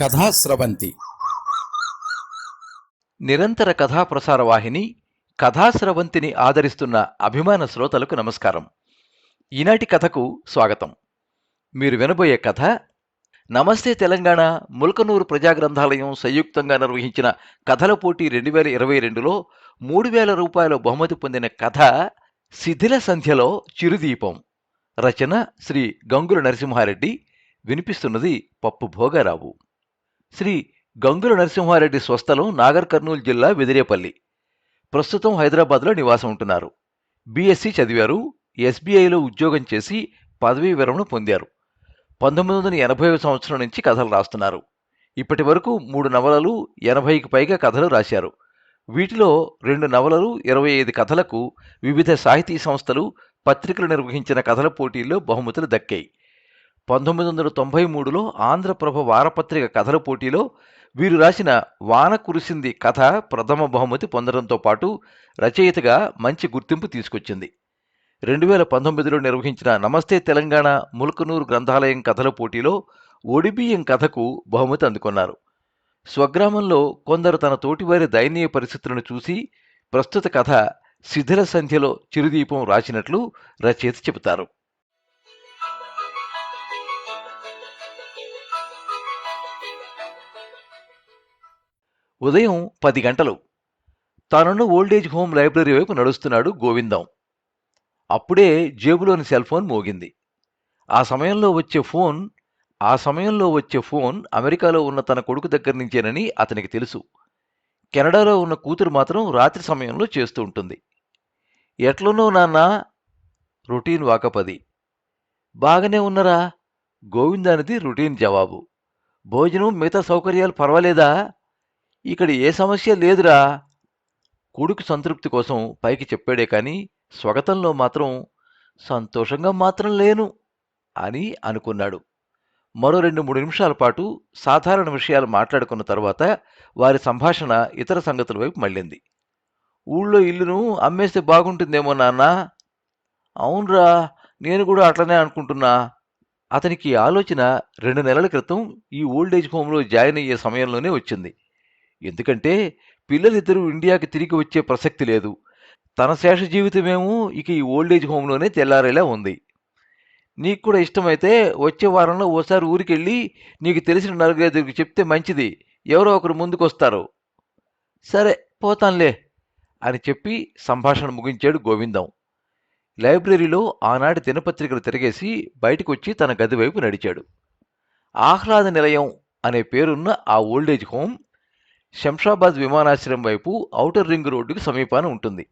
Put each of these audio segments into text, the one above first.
కథాస్రవంతి నిరంతర కథా ప్రసార వాహిని కథాస్రవంతిని ఆదరిస్తున్న అభిమాన శ్రోతలకు నమస్కారం. ఈనాటి కథకు స్వాగతం. మీరు వినబోయే కథ నమస్తే తెలంగాణ ముల్కనూరు ప్రజా గ్రంథాలయం సంయుక్తంగా నిర్వహించిన కథల పోటీ రెండు వేల ఇరవై రెండులో మూడు వేల రూపాయల బహుమతి పొందిన కథ శిథిల సంధ్యలో చిరుదీపం. రచన శ్రీ గంగుల నరసింహారెడ్డి. వినిపిస్తున్నది పప్పు భోగారావు. శ్రీ గంగుల నరసింహారెడ్డి స్వస్థలం నాగర్ కర్నూలు జిల్లా వెదిరేపల్లి. ప్రస్తుతం హైదరాబాద్లో నివాసం ఉంటున్నారు. బీఎస్సీ చదివారు ఎస్బీఐలో ఉద్యోగం చేసి పదవీ విరమణ పొందారు. పంతొమ్మిది వందల ఎనభై సంవత్సరం నుంచి కథలు రాస్తున్నారు. ఇప్పటి వరకు మూడు నవలలు ఎనభైకి పైగా కథలు రాశారు. వీటిలో రెండు నవలలు ఇరవై ఐదు కథలకు వివిధ సాహితీ సంస్థలు పత్రికలు నిర్వహించిన కథల పోటీల్లో బహుమతులు దక్కాయి. పంతొమ్మిది వందల తొంభై మూడులో ఆంధ్రప్రభ వారపత్రిక కథల పోటీలో వీరు రాసిన వాన కురిసింది కథ ప్రథమ బహుమతి పొందడంతో పాటు రచయితగా మంచి గుర్తింపు తీసుకొచ్చింది. రెండు వేల పంతొమ్మిదిలో నిర్వహించిన నమస్తే తెలంగాణ ముల్కనూరు గ్రంథాలయం కథల పోటీలో ఒడిబియ్యం కథకు బహుమతి అందుకున్నారు. స్వగ్రామంలో కొందరు తన తోటివారి దయనీయ పరిస్థితులను చూసి ప్రస్తుత కథ శిథిల సంధ్యలో చిరుదీపం రాసినట్లు రచయిత చెబుతారు. ఉదయం పది గంటలు. తానున్న ఓల్డేజ్ హోమ్ లైబ్రరీ వైపు నడుస్తున్నాడు గోవిందం. అప్పుడే జేబులోని సెల్ ఫోన్ మోగింది. ఆ సమయంలో వచ్చే ఫోన్ ఆ సమయంలో వచ్చే ఫోన్ అమెరికాలో ఉన్న తన కొడుకు దగ్గర నుంచేనని అతనికి తెలుసు. కెనడాలో ఉన్న కూతురు మాత్రం రాత్రి సమయంలో చేస్తూ ఉంటుంది. ఎట్లున్నావు నాన్న రొటీన్ వాకపది బాగానే ఉన్నరా? గోవిందానిది రొటీన్ జవాబు. భోజనం మిగతా సౌకర్యాలు పర్వాలేదా? ఇక్కడ ఏ సమస్య లేదురా. కొడుకు సంతృప్తి కోసం పైకి చెప్పాడే కానీ స్వగతంలో మాత్రం సంతోషంగా మాత్రం లేను అని అనుకున్నాడు. మరో రెండు మూడు నిమిషాల పాటు సాధారణ విషయాలు మాట్లాడుకున్న తర్వాత వారి సంభాషణ ఇతర సంగతుల వైపు మళ్ళింది. ఊళ్ళో ఇల్లును అమ్మేస్తే బాగుంటుందేమో నాన్న. అవునరా నేను కూడా అట్లనే అనుకుంటున్నా. అతనికి ఆలోచన రెండు నెలల క్రితం ఈ ఓల్డేజ్ హోమ్లో జాయిన్ అయ్యే సమయంలోనే వచ్చింది. ఎందుకంటే పిల్లలిద్దరూ ఇండియాకి తిరిగి వచ్చే ప్రసక్తి లేదు. తన శేష జీవితమేమో ఇక ఈ ఓల్డేజ్ హోమ్లోనే తెల్లారేలా ఉంది. నీకు కూడా ఇష్టమైతే వచ్చే వారంలో ఓసారి ఊరికెళ్ళి నీకు తెలిసిన నలుగురికి చెప్తే మంచిది. ఎవరో ఒకరు ముందుకొస్తారు. సరే పోతాన్లే అని చెప్పి సంభాషణ ముగించాడు గోవిందం. లైబ్రరీలో ఆనాటి దినపత్రికలు తిరగేసి బయటకు వచ్చి తన గది వైపు నడిచాడు. ఆహ్లాద నిలయం అనే పేరున్న ఆ ఓల్డేజ్ హోమ్ శంషాబాద్ విమానాశ్రయం వైపు ఔటర్ రింగ్ రోడ్డుకి సమీపాన ఉంటుంది.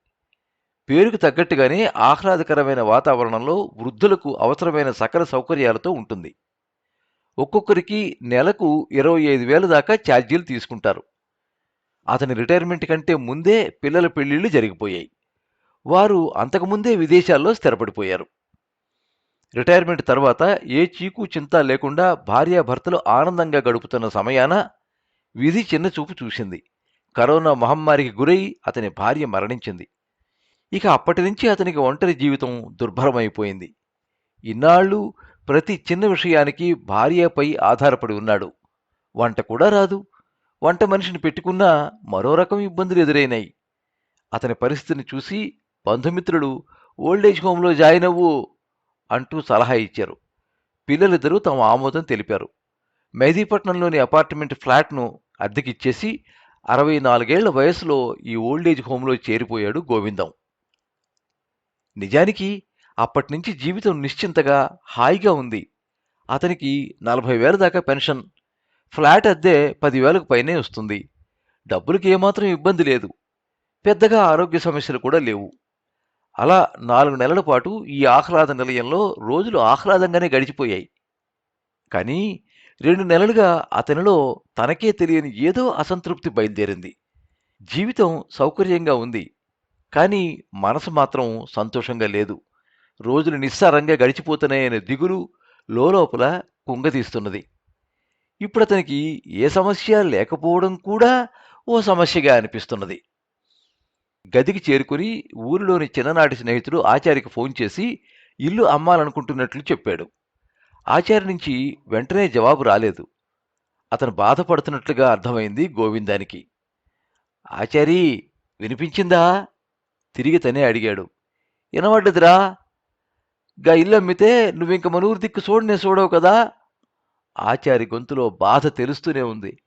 పేరుకు తగ్గట్టుగానే ఆహ్లాదకరమైన వాతావరణంలో వృద్ధులకు అవసరమైన సకల సౌకర్యాలతో ఉంటుంది. ఒక్కొక్కరికి నెలకు ఇరవై ఐదు వేల దాకా ఛార్జీలు తీసుకుంటారు. అతని రిటైర్మెంట్ కంటే ముందే పిల్లల పెళ్ళిళ్ళు జరిగిపోయాయి. వారు అంతకుముందే విదేశాల్లో స్థిరపడిపోయారు. రిటైర్మెంట్ తర్వాత ఏ చీకు చింత లేకుండా భార్యాభర్తలు ఆనందంగా గడుపుతున్న సమయాన విధి చిన్న చూపు చూసింది. కరోనా మహమ్మారికి గురై అతని భార్య మరణించింది. ఇక అప్పటి నుంచి అతనికి ఒంటరి జీవితం దుర్భరమైపోయింది. ఇన్నాళ్ళు ప్రతి చిన్న విషయానికి భార్యపై ఆధారపడి ఉన్నాడు. వంట కూడా రాదు. వంట మనిషిని పెట్టుకున్నా మరో రకం ఇబ్బందులు ఎదురైనాయి. అతని పరిస్థితిని చూసి బంధుమిత్రులు ఓల్డేజ్ హోంలో జాయిన్ అవ్వు అంటూ సలహా ఇచ్చారు. పిల్లలిద్దరూ తమ ఆమోదం తెలిపారు. మెహదీపట్నంలోని అపార్ట్మెంట్ ఫ్లాట్ను అద్దెకిచ్చేసి అరవై నాలుగేళ్ళ వయసులో ఈ ఓల్డేజ్ హోంలో చేరిపోయాడు గోవిందం. నిజానికి అప్పటినుంచి జీవితం నిశ్చింతగా హాయిగా ఉంది. అతనికి నలభై వేల దాకా పెన్షన్ ఫ్లాట్ అద్దె పదివేలకు పైనే వస్తుంది. డబ్బులకి ఏమాత్రం ఇబ్బంది లేదు. పెద్దగా ఆరోగ్య సమస్యలు కూడా లేవు. అలా నాలుగు నెలల పాటు ఈ ఆహ్లాద నిలయంలో రోజులు ఆహ్లాదంగానే గడిచిపోయాయి. కానీ రెండు నెలలుగా అతనిలో తనకే తెలియని ఏదో అసంతృప్తి బయలుదేరింది. జీవితం సౌకర్యంగా ఉంది. కానీ మనసు మాత్రం సంతోషంగా లేదు. రోజులు నిస్సారంగా గడిచిపోతున్నాయనే దిగులు లోపల కుంగతీస్తున్నది. ఇప్పుడు అతనికి ఏ సమస్య లేకపోవడం కూడా ఓ సమస్యగా అనిపిస్తున్నది. గదికి చేరుకుని ఊరిలోని చిన్ననాటి స్నేహితుడు ఆచార్యకి ఫోన్ చేసి ఇల్లు అమ్మాలనుకుంటున్నట్లు చెప్పాడు. ఆచార్య నుంచి వెంటనే జవాబు రాలేదు. అతను బాధపడుతున్నట్లుగా అర్థమైంది గోవిందానికి. ఆచారి వినిపించిందా? తిరిగి తనే అడిగాడు. వినబడ్డదిరా. గా ఇల్లు అమ్మితే నువ్వింక మనూరు దిక్కు చూడనే చూడవు కదా? ఆచారి గొంతులో బాధ తెలుస్తూనే ఉంది.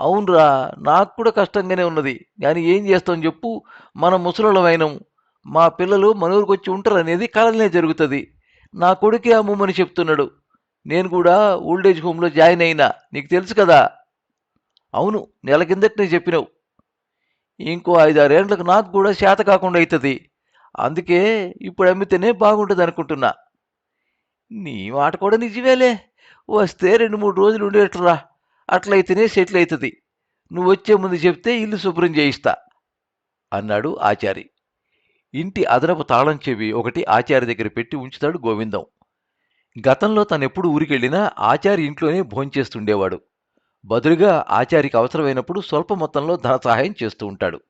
అవునరా నాకు కూడా కష్టంగానే ఉన్నది. కానీ ఏం చేస్తాం చెప్పు. మన ముసలమైనం మా పిల్లలు మనూరుకొచ్చి ఉంటారనేది కలనే జరుగుతుంది. నా కొడుకే అమ్మమని చెప్తున్నాడు. నేను కూడా ఓల్డేజ్ హోమ్లో జాయిన్ అయినా నీకు తెలుసు కదా? అవును నెల కిందట చెప్పినావు. ఇంకో ఐదారేండ్లకు నాకు కూడా శాత కాకుండా అవుతుంది అందుకే ఇప్పుడు అమ్మితేనే బాగుంటుంది అనుకుంటున్నా నీ మాట కూడా నిజమేలే. వస్తే రెండు మూడు రోజులు ఉండేట్రా అట్లయితేనే సెటిల్ అవుతుంది నువ్వు వచ్చే ముందు చెప్తే ఇల్లు శుభ్రం చేయిస్తా అన్నాడు ఆచారి. ఇంటి అదనపు తాళం చెవి ఒకటి ఆచారి దగ్గర పెట్టి ఉంచుతాడు గోవిందం. గతంలో తనెప్పుడు ఊరికెళ్ళినా ఆచారి ఇంట్లోనే భోంచేస్తుండేవాడు. బదులుగా ఆచారికి అవసరమైనప్పుడు స్వల్ప మొత్తంలో ధన సహాయం చేస్తూ ఉంటాడు.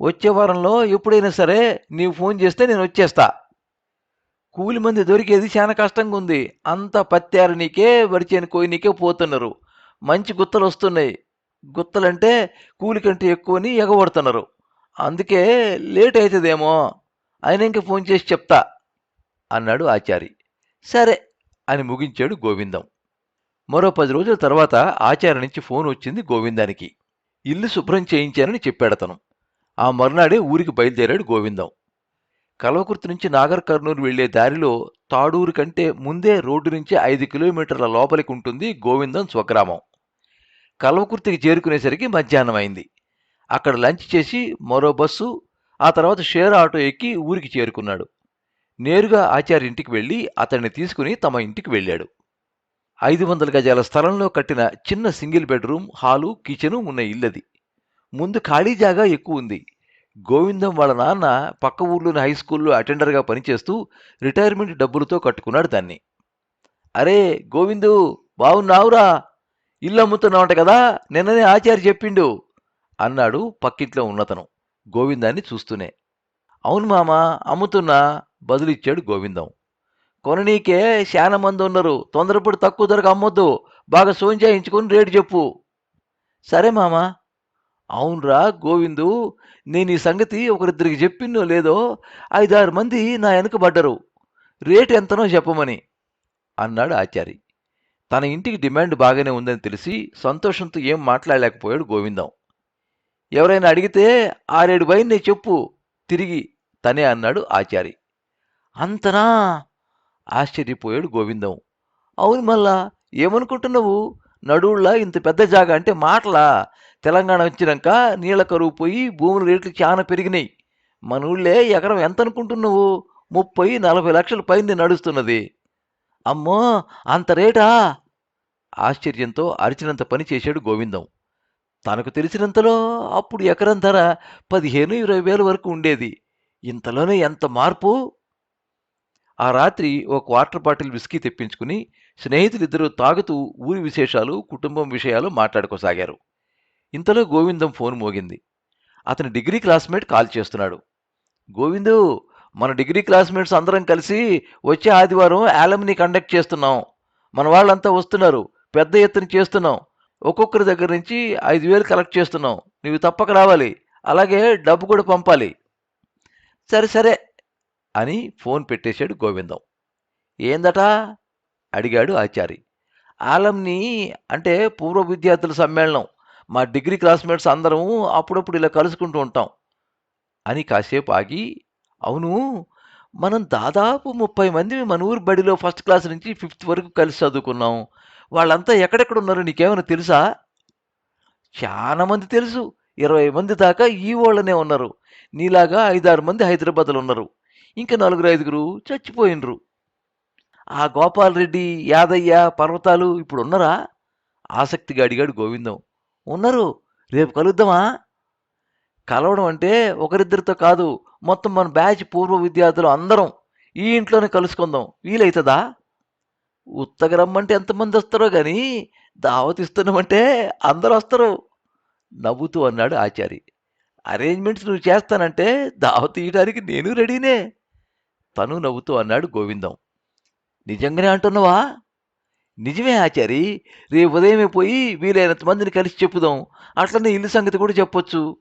వచ్చే వారంలో ఎప్పుడైనా సరే నీవు ఫోన్ చేస్తే నేను వచ్చేస్తా. కూలి మంది దొరికేది చాలా కష్టంగా ఉంది. అంత పత్యారు నీకే వరిచేను కోయి నీకే పోతున్నారు. మంచి గుత్తలు వస్తున్నాయి గుత్తలంటే కూలి కంటే ఎక్కువని ఎగబడుతున్నారు. అందుకే లేట్ అవుతుందేమో ఆయన ఇంక ఫోన్ చేసి చెప్తా అన్నాడు ఆచారి సరే అని ముగించాడు గోవిందం. మరో పది రోజుల తర్వాత ఆచార్య నుంచి ఫోన్ వచ్చింది గోవిందానికి. ఇల్లు శుభ్రం చేయించానని చెప్పాడతను. ఆ మర్నాడే ఊరికి బయలుదేరాడు గోవిందం. కల్వకుర్తి నుంచి నాగర్ కర్నూలు వెళ్ళే దారిలో తాడూరు కంటే ముందే రోడ్డు నుంచి ఐదు కిలోమీటర్ల లోపలికి ఉంటుంది గోవిందం స్వగ్రామం. కల్వకుర్తికి చేరుకునేసరికి మధ్యాహ్నం అయింది. అక్కడ లంచ్ చేసి మరో బస్సు ఆ తర్వాత షేర్ ఆటో ఎక్కి ఊరికి చేరుకున్నాడు. నేరుగా ఆచార్య ఇంటికి వెళ్ళి అతన్ని తీసుకుని తమ ఇంటికి వెళ్ళాడు. ఐదు వందల గజాల స్థలంలో కట్టిన చిన్న సింగిల్ బెడ్రూమ్ హాలు కిచెను ఉన్న ఇల్లది. ముందు ఖాళీ జాగా ఎక్కువ ఉంది. గోవిందం వాళ్ళ నాన్న పక్క ఊర్లోని హై స్కూల్లో అటెండర్గా పనిచేస్తూ రిటైర్మెంట్ డబ్బులతో కట్టుకున్నాడు దాన్ని. అరే గోవిందు బావున్నావురా? ఇల్లు అమ్ముతున్నావంట కదా నిన్ననే ఆచార్య చెప్పిండు అన్నాడు పక్కింట్లో ఉన్నతను గోవిందాన్ని చూస్తూనే. అవును మామ అమ్ముతున్నా బదులిచ్చాడు గోవిందం. కొననీకే శానా మంది ఉన్నారు తొందరపడి తక్కువ ధరకు అమ్మొద్దు బాగా సోంచాయించుకొని రేటు చెప్పు. సరే మామా. అవునరా గోవిందు నేను ఈ సంగతి ఒకరిద్దరికి చెప్పినో లేదో ఐదారు మంది నా వెనుక పడ్డరు రేటు ఎంతనో చెప్పమని అన్నాడు ఆచారి. తన ఇంటికి డిమాండ్ బాగానే ఉందని తెలిసి సంతోషంతో ఏం మాట్లాడలేకపోయాడు గోవిందం. ఎవరైనా అడిగితే ఆరేడు బయన్నే చెప్పు తిరిగి తనే అన్నాడు ఆచారి. అంతనా? ఆశ్చర్యపోయాడు గోవిందం. అవును మళ్ళా ఏమనుకుంటున్నావు? నడువుళ్ళ ఇంత పెద్ద జాగా అంటే మాటలా? తెలంగాణ వచ్చినాక నీళ్ళ కరువు పోయి భూముల రేట్లు చాలా పెరిగినాయి. మన ఊళ్ళే ఎకరం ఎంత అనుకుంటున్నావు ముప్పై నలభై లక్షల పైన నడుస్తున్నది. అమ్మో అంత రేటా? ఆశ్చర్యంతో అరిచినంత పని చేశాడు గోవిందం. తనకు తెలిసినంతలో అప్పుడు ఎకరం ధర పదిహేను ఇరవై వేల వరకు ఉండేది. ఇంతలోనే ఎంత మార్పు? ఆ రాత్రి ఓ క్వార్టర్ బాటిల్ విస్కీ తెప్పించుకుని స్నేహితులిద్దరూ తాగుతూ ఊరి విశేషాలు కుటుంబం విషయాలు మాట్లాడుకోసాగారు. ఇంతలో గోవిందం ఫోన్ మోగింది. అతని డిగ్రీ క్లాస్మేట్ కాల్ చేస్తున్నాడు. గోవిందు మన డిగ్రీ క్లాస్మేట్స్ అందరం కలిసి వచ్చే ఆదివారం యాలమ్ని కండక్ట్ చేస్తున్నాం. మన వాళ్ళంతా వస్తున్నారు. పెద్ద ఎత్తున చేస్తున్నాం. ఒక్కొక్కరి దగ్గర నుంచి ఐదు వేలు కలెక్ట్ చేస్తున్నాం. నువ్వు తప్పక రావాలి. అలాగే డబ్బు కూడా పంపాలి. సరే సరే అని ఫోన్ పెట్టేశాడు గోవిందం. ఏందట? అడిగాడు ఆచారి. ఆలంని అంటే పూర్వ విద్యార్థుల సమ్మేళనం. మా డిగ్రీ క్లాస్మేట్స్ అందరం అప్పుడప్పుడు ఇలా కలుసుకుంటూ ఉంటాం అని కాసేపు ఆగి అవును మనం దాదాపు ముప్పై మంది మన ఊరు బడిలో ఫస్ట్ క్లాస్ నుంచి ఫిఫ్త్ వరకు కలిసి చదువుకున్నాం. వాళ్ళంతా ఎక్కడెక్కడ ఉన్నారో నీకేమైనా తెలుసా? చాలా మంది తెలుసు. ఇరవై మంది దాకా ఈ వాళ్ళనే ఉన్నారు. నీలాగా ఐదారు మంది హైదరాబాద్లో ఉన్నారు. ఇంకా నలుగురు ఐదుగురు చచ్చిపోయినరు. ఆ గోపాలరెడ్డి యాదయ్య పర్వతాలు ఇప్పుడు ఉన్నారా? ఆసక్తిగా అడిగాడు గోవిందం. ఉన్నారు. రేపు కలుద్దామా? కలవడం అంటే ఒకరిద్దరితో కాదు మొత్తం మన బ్యాచ్ పూర్వ విద్యార్థులు అందరం ఈ ఇంట్లోనే కలుసుకుందాం. వీలైతుందా? ఉత్తగా రమ్మంటే ఎంతమంది వస్తారో కానీ దావతిస్తున్నామంటే అందరూ వస్తారు. నవ్వుతూ అన్నాడు ఆచారి. అరేంజ్మెంట్స్ నువ్వు చేస్తానంటే దావత్ ఇయడానికి నేను రెడీనే. తను నవ్వుతూ అన్నాడు గోవిందం. నిజంగానే అంటున్నావా? నిజమే ఆచారి. రేపు ఉదయమే పోయి వీలైనంత మందిని కలిసి చెప్పుదాం. అట్లనే ఇల్లు సంగతి కూడా చెప్పొచ్చు.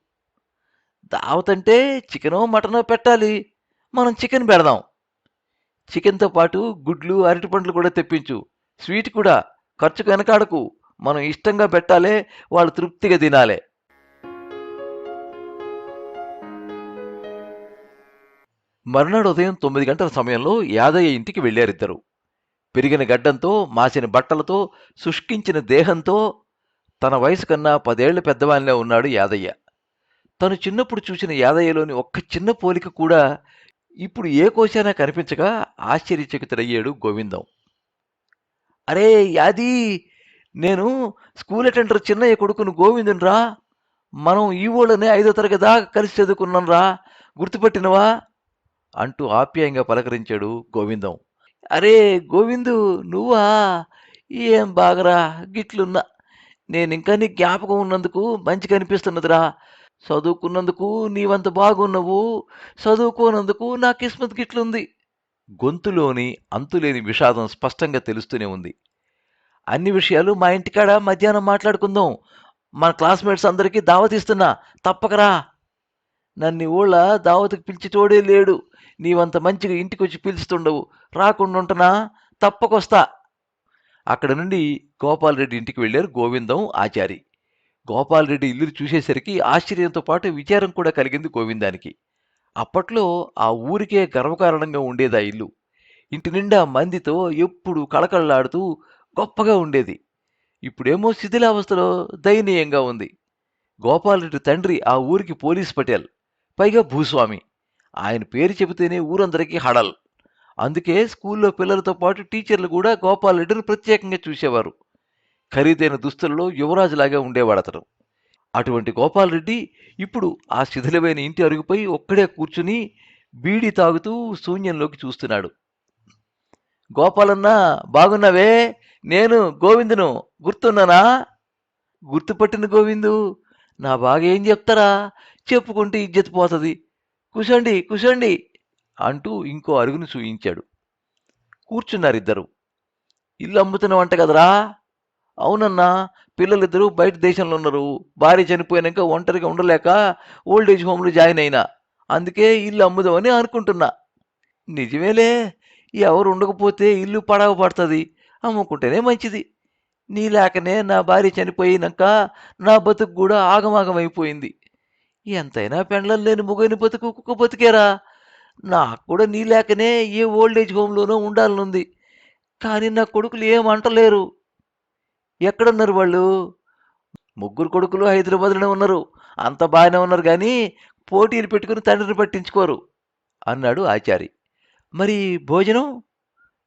దావత్ అంటే చికెనో మటనో పెట్టాలి. మనం చికెన్ పెడదాం. చికెన్తో పాటు గుడ్లు అరటిపండ్లు కూడా తెప్పించు. స్వీట్ కూడా. ఖర్చుకు వెనకాడకు. మనం ఇష్టంగా పెట్టాలే వాళ్ళు తృప్తిగా తినాలే. మర్నాడు ఉదయం తొమ్మిది గంటల సమయంలో యాదయ్య ఇంటికి వెళ్ళారిద్దరు. పెరిగిన గడ్డంతో మాసిన బట్టలతో శుష్కించిన దేహంతో తన వయసు కన్నా పదేళ్ళ పెద్దవానిలా ఉన్నాడు యాదయ్య. తను చిన్నప్పుడు చూసిన యాదయ్యలోని ఒక్క చిన్న పోలిక కూడా ఇప్పుడు ఏ కోశానా కనిపించగా ఆశ్చర్యచకితుడయ్యాడు గోవిందం. అరే యాది నేను స్కూల్ అటెండర్ చిన్నయ్య కొడుకును గోవిందునిరా మనం ఈ ఊళ్ళనే ఐదో తరగతి దాకా కలిసి చదువుకున్నాం రా. గుర్తుపట్టినవా? అంటూ ఆప్యాయంగా పలకరించాడు గోవిందం. అరే గోవిందు నువ్వా? ఏం బాగరా? గిట్లున్నా. నేను ఇంకా నీ జ్ఞాపకం ఉన్నందుకు మంచి కనిపిస్తున్నదిరా చదువుకున్నందుకు నీవంత బాగున్నావు. చదువుకోనందుకు నా కిస్మత్ గిట్లుంది. గొంతులోని అంతులేని విషాదం స్పష్టంగా తెలుస్తూనే ఉంది. అన్ని విషయాలు మా ఇంటికాడ మధ్యాహ్నం మాట్లాడుకుందాం. మన క్లాస్మేట్స్ అందరికీ దావతిస్తున్నా తప్పకరా. నన్ను ఊళ్ళ దావత్కి పిలిచేటోడే లేడు. నీవంత మంచిగా ఇంటికి వచ్చి పిలుస్తుండవు. రాకుండా ఉంటున్నా తప్పకొస్తా. అక్కడ నుండి గోపాలరెడ్డి ఇంటికి వెళ్ళారు గోవిందం ఆచారి. గోపాలరెడ్డి ఇల్లు చూసేసరికి ఆశ్చర్యంతో పాటు విచారం కూడా కలిగింది గోవిందానికి. అప్పట్లో ఆ ఊరికే గర్వకారణంగా ఉండేది ఆ ఇల్లు. ఇంటి నిండా మందితో ఎప్పుడు కళకళలాడుతూ గొప్పగా ఉండేది. ఇప్పుడేమో శిథిలావస్థలో దయనీయంగా ఉంది. గోపాలరెడ్డి తండ్రి ఆ ఊరికి పోలీస్ పటేల్ పైగా భూస్వామి. ఆయన పేరు చెబితేనే ఊరందరికీ హడల్. అందుకే స్కూల్లో పిల్లలతో పాటు టీచర్లు కూడా గోపాలరెడ్డిని ప్రత్యేకంగా చూసేవారు. ఖరీదైన దుస్తులలో యువరాజులాగా ఉండేవాడు అతను అటువంటి గోపాలరెడ్డి ఇప్పుడు ఆ శిథిలమైన ఇంటి అరుగుపై ఒక్కడే కూర్చుని బీడీ తాగుతూ శూన్యంలోకి చూస్తున్నాడు. గోపాలన్నా బాగున్నావే? నేను గోవిందును. గుర్తున్నానా? గుర్తుపట్టిన గోవిందు? నా బాగా ఏం చెప్తారా? చెప్పుకుంటే ఇజ్జత్ పోతుంది. కూసండి కూసండి అంటూ ఇంకో అరుగును చూయించాడు కూర్చున్నారిద్దరు ఇల్లు అమ్ముతున్నావంట కదరా? అవునన్నా పిల్లలిద్దరూ బయట దేశంలో ఉన్నారు. భార్య చనిపోయాక ఒంటరిగా ఉండలేక ఓల్డ్ ఏజ్ హోమ్లో జాయిన్ అయినా. అందుకే ఇల్లు అమ్ముదామని అనుకుంటున్నా. నిజమేలే ఎవరు ఉండకపోతే ఇల్లు పడవ పడుతుంది. అమ్ముకుంటేనే మంచిది. నీ లేకనే నా భార్య చనిపోయినాక నా బతుకు కూడా ఆగమాగమైపోయింది. ఎంతైనా పెండ్లం లేని మొగైన బతుకు కుక్క బతికేరా? నాకు కూడా నీ లేకనే ఏ ఓల్డేజ్ హోమ్లోనో ఉండాలనుంది. కానీ నా కొడుకులు ఏం అంటలేరు. ఎక్కడున్నారు వాళ్ళు? ముగ్గురు కొడుకులు హైదరాబాద్లోనే ఉన్నారు. అంత బాగానే ఉన్నారు కానీ పోటీలు పెట్టుకుని తండ్రిని పట్టించుకోరు అన్నాడు ఆచారి. మరి భోజనం?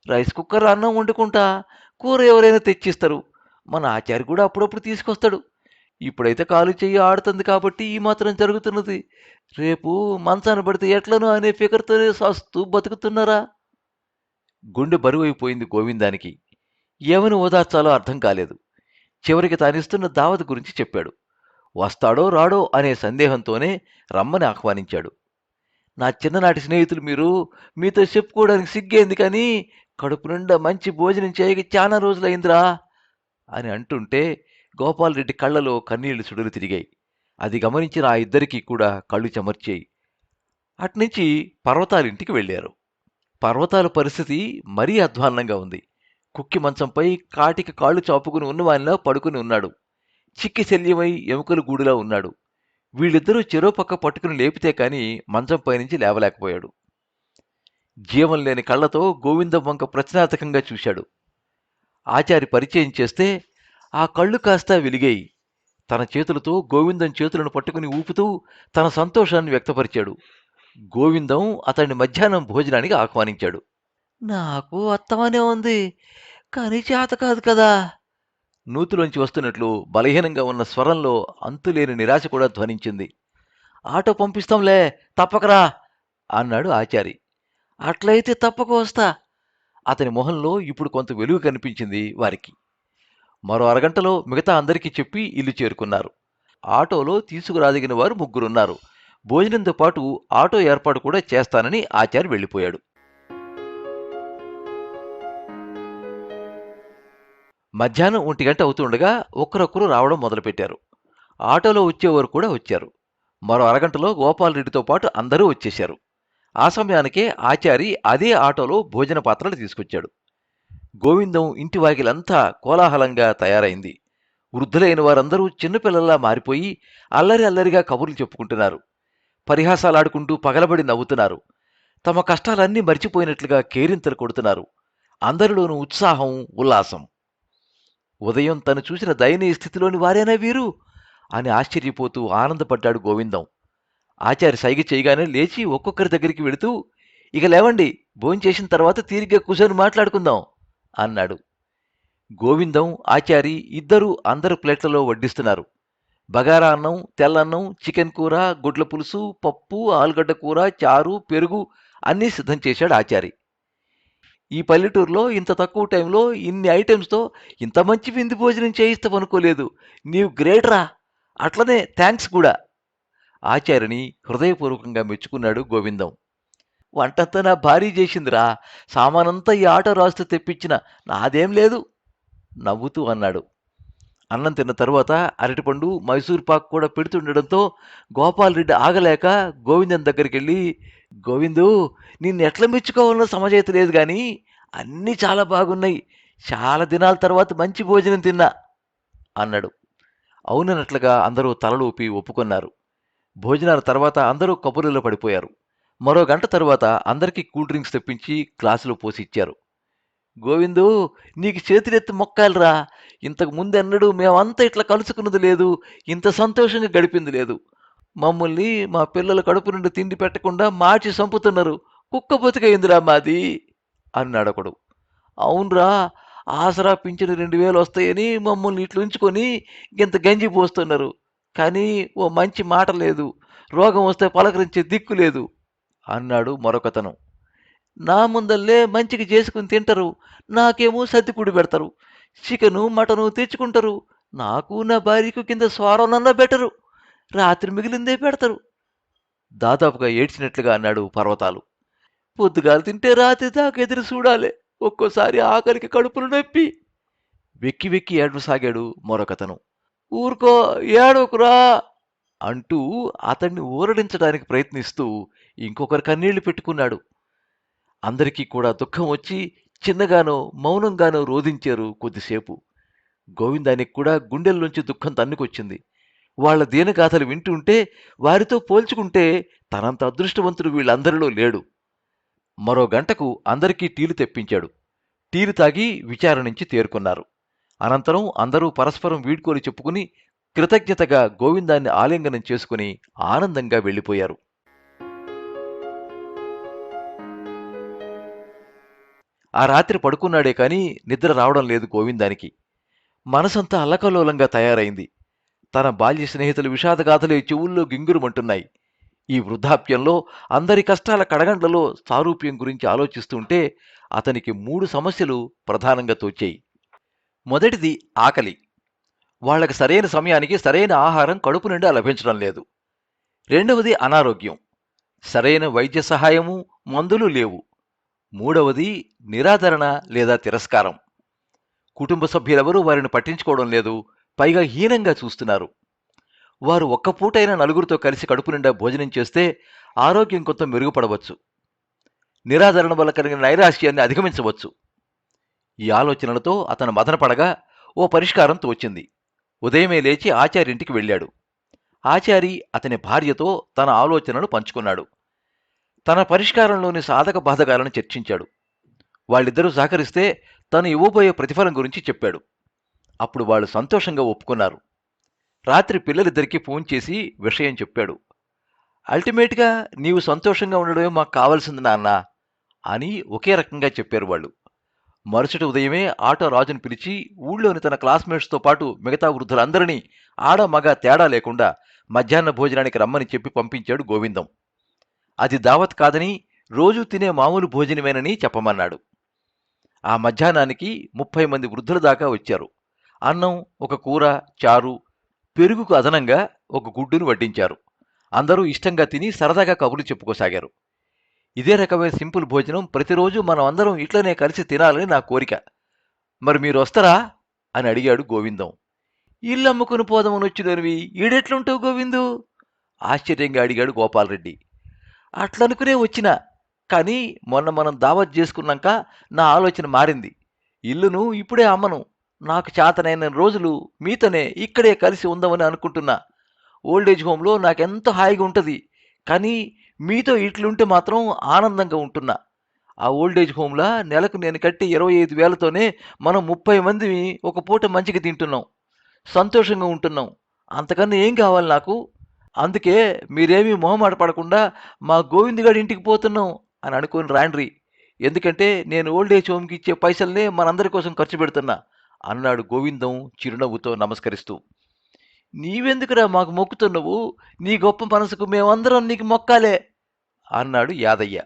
రైస్ కుక్కర్ అన్నం వండుకుంటా. కూర ఎవరైనా తెచ్చిస్తారు. మన ఆచారి కూడా అప్పుడప్పుడు తీసుకొస్తాడు. ఇప్పుడైతే కాలు చెయ్యి ఆడుతుంది కాబట్టి ఈ మాత్రం జరుగుతున్నది. రేపు మంచాన పడితే ఎట్లను అనే ఫికర్తోనే సస్తూ బతుకుతున్నారా? గుండె బరువైపోయింది గోవిందానికి. ఏమని ఓదార్చాలో అర్థం కాలేదు. చివరికి తానిస్తున్న దావత్ గురించి చెప్పాడు. వస్తాడో రాడో అనే సందేహంతోనే రమ్మని ఆహ్వానించాడు. నా చిన్ననాటి స్నేహితులు మీరు మీతో చెప్పుకోవడానికి సిగ్గేంది కానీ కడుపు నిండా మంచి భోజనం చేయక చాలా రోజులైందిరా అని అంటుంటే గోపాలరెడ్డి కళ్ళలో కన్నీళ్ళు సుడులు తిరిగాయి. అది గమనించిన ఆ ఇద్దరికీ కూడా కళ్ళు చెమర్చాయి. అట్నుంచి పర్వతాలింటికి వెళ్ళారు. పర్వతాల పరిస్థితి మరీ అధ్వాన్నంగా ఉంది. కుక్కి మంచంపై కాటికి కాళ్ళు చాపుకుని ఉన్నవానిలా పడుకుని ఉన్నాడు. చిక్కి శల్యమై ఎముకలు గూడులా ఉన్నాడు. వీళ్ళిద్దరూ చెరో పక్క పట్టుకుని లేపితే కాని మంచంపై నుంచి లేవలేకపోయాడు. జీవం లేని కళ్ళతో గోవిందం వంక ప్రశ్నార్థకంగా చూశాడు. ఆచారి పరిచయం చేస్తే ఆ కళ్ళు కాస్త వెలిగాయి. తన చేతులతో గోవిందం చేతులను పట్టుకుని ఊపుతూ తన సంతోషాన్ని వ్యక్తపరిచాడు. గోవిందం అతన్ని మధ్యాహ్నం భోజనానికి ఆహ్వానించాడు. నాకు అత్తమనే ఉంది కానీ చేత కాదు కదా. నూతులోంచి వస్తున్నట్లు బలహీనంగా ఉన్న స్వరంలో అంతులేని నిరాశ కూడా ధ్వనించింది. ఆటో పంపిస్తాంలే తప్పకరా అన్నాడు ఆచారి. అట్లయితే తప్పక వస్తా. అతని మొహంలో ఇప్పుడు కొంత వెలుగు కనిపించింది వారికి. మరో అరగంటలో మిగతా అందరికీ చెప్పి ఇల్లు చేరుకున్నారు. ఆటోలో తీసుకురాదిగిన వారు ముగ్గురున్నారు. భోజనంతో పాటు ఆటో ఏర్పాటు కూడా చేస్తానని ఆచారి వెళ్ళిపోయాడు. మధ్యాహ్నం ఒంటి గంట అవుతుండగా ఒక్కరొక్కరు రావడం మొదలుపెట్టారు. ఆటోలో వచ్చేవారు కూడా వచ్చారు. మరో అరగంటలో గోపాలరెడ్డితో పాటు అందరూ వచ్చేశారు. ఆ సమయానికే ఆచారి అదే ఆటోలో భోజన పాత్రలు తీసుకొచ్చాడు. గోవిందం ఇంటి వాకిలంతా కోలాహలంగా తయారైంది. వృద్ధులైన వారందరూ చిన్నపిల్లల్లా మారిపోయి అల్లరి అల్లరిగా కబుర్లు చెప్పుకుంటున్నారు. పరిహాసాలాడుకుంటూ పగలబడి నవ్వుతున్నారు. తమ కష్టాలన్నీ మర్చిపోయినట్లుగా కేరింతలు కొడుతున్నారు. అందరిలోనూ ఉత్సాహం ఉల్లాసం. ఉదయం తను చూసిన దయనీయ స్థితిలోని వారేనా వీరు? అని ఆశ్చర్యపోతూ ఆనందపడ్డాడు గోవిందం. ఆచారి సైగ చేయగానే లేచి ఒక్కొక్కరి దగ్గరికి వెళుతూ ఇక లేవండి భోంచేసిన తర్వాత తీరిగ్గా కూర్చొని మాట్లాడుకుందాం. అన్నాడు. గోవిందం ఆచారి ఇద్దరూ అందరు ప్లేట్లలో వడ్డిస్తున్నారు. బగారా అన్నం తెల్లన్నం చికెన్ కూర గుడ్ల పులుసు పప్పు ఆలుగడ్డ కూర చారు పెరుగు అన్నీ సిద్ధం చేశాడు ఆచారి. ఈ పల్లెటూరులో ఇంత తక్కువ టైంలో ఇన్ని ఐటమ్స్తో ఇంత మంచి విందు భోజనం చేయిస్తామనుకోలేదు నీవు గ్రేటరా అట్లనే థ్యాంక్స్ కూడా. ఆచార్యని హృదయపూర్వకంగా మెచ్చుకున్నాడు గోవిందం. వంటంతా నా భారీ చేసిందిరా. సామానంతా ఈ ఆటో రాస్తూ తెప్పించిన. నాదేం లేదు. నవ్వుతూ అన్నాడు. అన్నం తిన్న తరువాత అరటిపండు మైసూర్ పాక్ కూడా పెడుతుండడంతో గోపాలరెడ్డి ఆగలేక గోవిందం దగ్గరికి వెళ్ళి గోవిందు నిన్ను ఎట్లా మెచ్చుకోవాలో సమజైత లేదు కానీ అన్నీ చాలా బాగున్నాయి. చాలా దినాల తర్వాత మంచి భోజనం తిన్నా అన్నాడు. అవునన్నట్లుగా అందరూ తలలూపి ఒప్పుకున్నారు. భోజనాల తర్వాత అందరూ కబుర్లలో పడిపోయారు. మరో గంట తరువాత అందరికీ కూల్ డ్రింక్స్ తెప్పించి గ్లాసులో పోసి ఇచ్చారు. గోవిందు నీకు చేతులెత్తి మొక్కాలిరా. ఇంతకు ముందెన్నడూ మేమంతా ఇట్లా కలుసుకున్నది లేదు. ఇంత సంతోషంగా గడిపింది లేదు. మమ్మల్ని మా పిల్లల కడుపు నుండి తిండి పెట్టకుండా మార్చి చంపుతున్నారు. కుక్క బతుకయిందిరా మాది అన్నాడు ఒకడు. అవునరా ఆసరా పింఛను రెండు వేలు వస్తాయని మమ్మల్ని ఇట్లా ఉంచుకొని ఇంత గంజి పోస్తున్నారు. కానీ ఓ మంచి మాట లేదు. రోగం వస్తే పలకరించే దిక్కు లేదు. అన్నాడు మరొకతను. నా ముందల్లే మంచిగా చేసుకుని తింటారు నాకేమో సర్దిపుడి పెడతారు చికెను మటను తెచ్చుకుంటారు నాకు నా భార్యకు కింద స్వారంలన్నా బెటరు రాత్రి మిగిలిందే పెడతారు. దాదాపుగా ఏడ్చినట్లుగా అన్నాడు పర్వతాలు. పొద్దుగాలు తింటే రాత్రి దాకా ఎదురు చూడాలి ఒక్కోసారి ఆఖరికి కడుపులు నొప్పి. వెక్కి వెక్కి ఏడవసాగాడు మరొకతను. ఊరుకో ఏడవకురా అంటూ అతన్ని ఊరడించడానికి ప్రయత్నిస్తూ ఇంకొకరు కన్నీళ్ళు పెట్టుకున్నాడు. అందరికీ కూడా దుఃఖం వచ్చి చిన్నగానో మౌనంగానో రోధించారు కొద్దిసేపు. గోవిందానికి కూడా గుండెల్లోంచి దుఃఖం తన్నుకొచ్చింది. వాళ్ళ దీనగాథలు వింటుంటే వారితో పోల్చుకుంటే తనంత అదృష్టవంతుడు వీళ్ళందరిలో లేడు. మరో గంటకు అందరికీ టీలు తెప్పించాడు. టీలు తాగి విచారణ నుంచి తేరుకున్నారు. అనంతరం అందరూ పరస్పరం వీడ్కోలు చెప్పుకుని కృతజ్ఞతగా గోవిందాన్ని ఆలింగనం చేసుకుని ఆనందంగా వెళ్ళిపోయారు. ఆ రాత్రి పడుకున్నాడే కాని నిద్ర రావడం లేదు గోవిందానికి. మనసంతా అల్లకల్లోలంగా తయారైంది. తన బాల్య స్నేహితుల విషాదగాథలే చెవుల్లో గింగురుమంటున్నాయి. ఈ వృద్ధాప్యంలో అందరి కష్టాల కడగండ్లలో సారూప్యం గురించి ఆలోచిస్తుంటే అతనికి మూడు సమస్యలు ప్రధానంగా తోచాయి. మొదటిది ఆకలి. వాళ్ళకి సరైన సమయానికి సరైన ఆహారం కడుపు నిండా లభించడం లేదు. రెండవది అనారోగ్యం. సరైన వైద్య సహాయము మందులు లేవు. మూడవది నిరాదరణ లేదా తిరస్కారం. కుటుంబ సభ్యులెవరూ వారిని పట్టించుకోవడం లేదు పైగా హీనంగా చూస్తున్నారు. వారు ఒక్కపూటైన నలుగురితో కలిసి కడుపు నిండా భోజనం చేస్తే ఆరోగ్యం కొంత మెరుగుపడవచ్చు. నిరాదరణ వల్ల కలిగిన నైరాశ్యాన్ని అధిగమించవచ్చు. ఈ ఆలోచనలతో అతను మదనపడగా ఓ పరిష్కారం తోచింది. ఉదయమే లేచి ఆచార్యింటికి వెళ్ళాడు. ఆచారి అతని భార్యతో తన ఆలోచనలు పంచుకున్నాడు. తన పరిష్కారంలోని సాధక బాధకాలను చర్చించాడు. వాళ్ళిద్దరూ సహకరిస్తే తను ఇవ్వబోయే ప్రతిఫలం గురించి చెప్పాడు. అప్పుడు వాళ్ళు సంతోషంగా ఒప్పుకున్నారు. రాత్రి పిల్లలిద్దరికీ ఫోన్ చేసి విషయం చెప్పాడు. అల్టిమేట్గా నీవు సంతోషంగా ఉండడమే మాకు కావాల్సింది నాన్న అని ఒకే రకంగా చెప్పారు వాళ్ళు. మరుసటి ఉదయమే ఆటో రాజును పిలిచి ఊళ్ళోని తన క్లాస్మేట్స్తో పాటు మిగతా వృద్ధులందరినీ ఆడ మగ తేడా లేకుండా మధ్యాహ్న భోజనానికి రమ్మని చెప్పి పంపించాడు గోవిందం. అది దావత్ కాదని రోజు తినే మామూలు భోజనమేనని చెప్పమన్నాడు. ఆ మధ్యాహ్నానికి ముప్పై మంది వృద్ధుల దాకా వచ్చారు. అన్నం ఒక కూర చారు పెరుగుకు అదనంగా ఒక గుడ్డును వడ్డించారు. అందరూ ఇష్టంగా తిని సరదాగా కబుర్లు చెప్పుకోసాగారు. ఇదే రకమైన సింపుల్ భోజనం ప్రతిరోజు మనం అందరం ఇట్లనే కలిసి తినాలని నా కోరిక. మరి మీరు వస్తారా? అని అడిగాడు గోవిందం. ఇల్లు అమ్ముకుని పోదామని వచ్చినవి ఈడెట్లుంటావు గోవిందు? ఆశ్చర్యంగా అడిగాడు గోపాలరెడ్డి అట్లనుకునే వచ్చిన కానీ మొన్న మనం దావత్ చేసుకున్నాక నా ఆలోచన మారింది. ఇల్లును ఇప్పుడే అమ్మను. నాకు చేతనైన రోజులు మీతోనే ఇక్కడే కలిసి ఉందామని అనుకుంటున్నా. ఓల్డేజ్ హోమ్లో నాకెంతో హాయిగా ఉంటుంది కానీ మీతో ఇట్లుంటే మాత్రం ఆనందంగా ఉంటున్నా. ఆ ఓల్డేజ్ హోమ్లా నెలకు నేను కట్టి ఇరవై ఐదు వేలతోనే మనం ముప్పై మంది ఒక పూట మంచిగా తింటున్నాం. సంతోషంగా ఉంటున్నాం. అంతకన్నా ఏం కావాలి నాకు? అందుకే మీరేమీ మొహమాట పడకుండా మా గోవింద్ గారి ఇంటికి పోతున్నాం అని అనుకుని రాండ్రి. ఎందుకంటే నేను ఓల్డేజ్ హోమ్కి ఇచ్చే పైసల్నే మనందరి కోసం ఖర్చు పెడుతున్నా అన్నాడు గోవిందం చిరునవ్వుతో నమస్కరిస్తూ. నీవెందుకురా మాకు మొక్కుతున్నావు? నీ గొప్ప మనసుకు మేమందరం నీకు మొక్కాలే అన్నాడు యాదయ్య.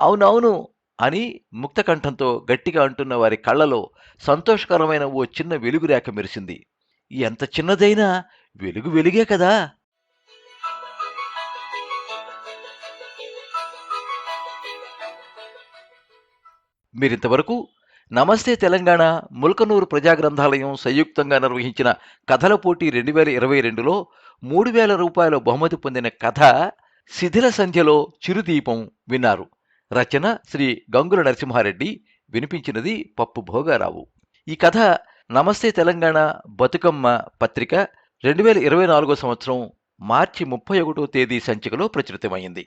అవునవును అని ముక్తకంఠంతో గట్టిగా అంటున్న వారి కళ్ళలో సంతోషకరమైన ఓ చిన్న వెలుగురేఖ మెరిసింది. ఎంత చిన్నదైనా వెలుగు వెలుగే కదా. మీరింతవరకు నమస్తే తెలంగాణ ముల్కనూరు ప్రజా గ్రంథాలయం సంయుక్తంగా నిర్వహించిన కథల పోటీ రెండు వేల ఇరవై రెండులో మూడు వేల రూపాయల బహుమతి పొందిన కథ శిథిల సంధ్యలో చిరుదీపం విన్నారు. రచన శ్రీ గంగుల నరసింహారెడ్డి. వినిపించినది పప్పు భోగారావు. ఈ కథ నమస్తే తెలంగాణ బతుకమ్మ పత్రిక రెండు వేల ఇరవై నాలుగో సంవత్సరం మార్చి ముప్పై ఒకటో తేదీ సంచికలో ప్రచురితమైంది.